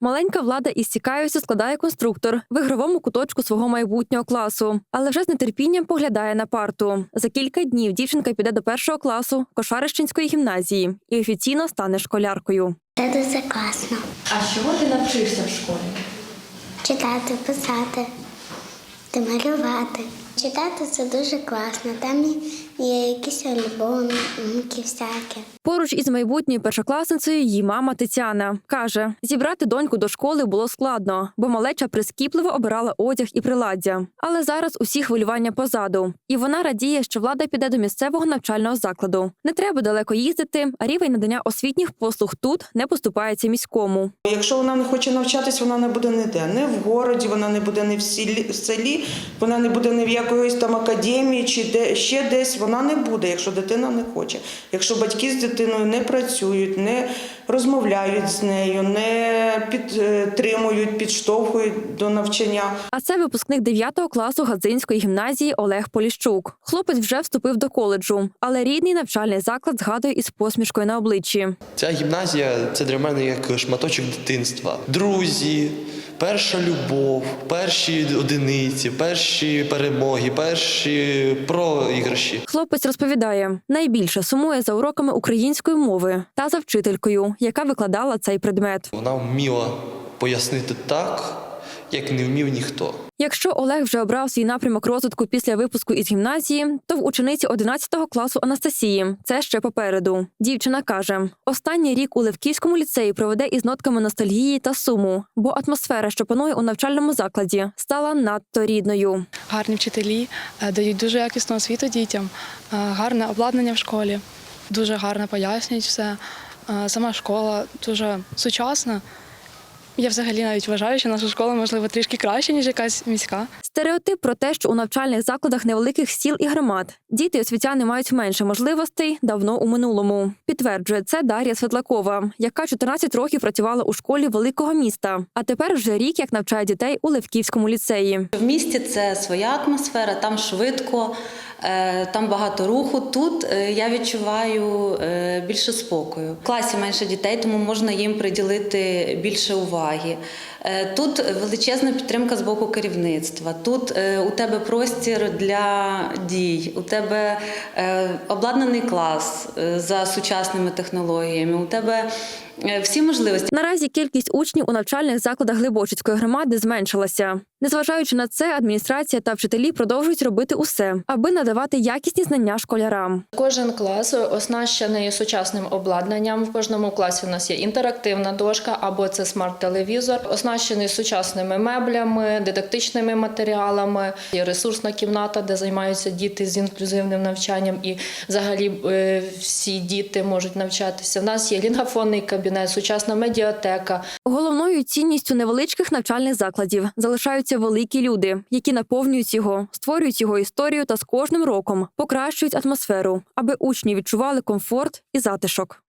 Маленька влада із цікавістю складає конструктор в ігровому куточку свого майбутнього класу, але вже з нетерпінням поглядає на парту. За кілька днів дівчинка піде до першого класу Кошарищенської гімназії і офіційно стане школяркою. Це дуже класно. А чого ти навчишся в школі? Читати, писати, та малювати. Читати це дуже класно. Там є якісь альбоми, умки всякі. Поруч із майбутньою першокласницею її мама Тетяна каже: зібрати доньку до школи було складно, бо малеча прискіпливо обирала одяг і приладдя. Але зараз усі хвилювання позаду, і вона радіє, що влада піде до місцевого навчального закладу. Не треба далеко їздити, а рівень надання освітніх послуг тут не поступається міському. Якщо вона не хоче навчатись, вона не буде ніде. Не в городі, вона не буде не в селі, селі, вона не буде не в якоїсь там академії чи де ще десь. Вона не буде, якщо дитина не хоче. Якщо батьки з дитиною не працюють, не розмовляють з нею, не підтримують, підштовхують до навчання. А це випускник 9 класу Гадзинської гімназії Олег Поліщук. Хлопець вже вступив до коледжу, але рідний навчальний заклад згадує із посмішкою на обличчі. Ця гімназія це для мене як шматочок дитинства. Друзі, перша любов, перші одиниці, перші перемоги, перші проіграші. Хлопець розповідає, найбільше сумує за уроками української мови та за вчителькою, яка викладала цей предмет. Вона вміла пояснити так, як не вмів ніхто. Якщо Олег вже обрав свій напрямок розвитку після випуску із гімназії, то в учениці 11 класу Анастасії це ще попереду. Дівчина каже: останній рік у Левківському ліцеї проведе із нотками ностальгії та суму, бо атмосфера, що панує у навчальному закладі, стала надто рідною. Гарні вчителі е, дають дуже якісну освіту дітям, е, гарне обладнання в школі, дуже гарно пояснюють все. Е, Сама школа дуже сучасна. Я взагалі навіть вважаю, що наша школа можливо трішки краще, ніж якась міська. Стереотип про те, що у навчальних закладах невеликих сіл і громад діти і освітяни мають менше можливостей, давно у минулому. Підтверджує це Дар'я Светлакова, яка 14 років працювала у школі великого міста, а тепер вже рік як навчає дітей у Левківському ліцеї. В місті це своя атмосфера, там швидко, там багато руху. Тут е, я відчуваю е, більше спокою. В класі менше дітей, тому можна їм приділити більше уваги. Е, Тут величезна підтримка з боку керівництва. Тут е, у тебе простір для дій, у тебе е, обладнаний клас е, за сучасними технологіями. У тебе е, всі можливості. Наразі кількість учнів у навчальних закладах Глибочицької громади зменшилася. Незважаючи на це, адміністрація та вчителі продовжують робити усе, аби надавати якісні знання школярам. Кожен клас оснащений сучасним обладнанням. В кожному класі у нас є інтерактивна дошка або це смарт-телевізор, оснащений сучасними меблями, дидактичними матеріалами. Є ресурсна кімната, де займаються діти з інклюзивним навчанням, і взагалі е, всі діти можуть навчатися. У нас є лінгафонний кабінет, сучасна медіатека, Головною цінністю невеличких навчальних закладів залишаються великі люди, які наповнюють його, створюють його історію та з кожним роком покращують атмосферу, аби учні відчували комфорт і затишок.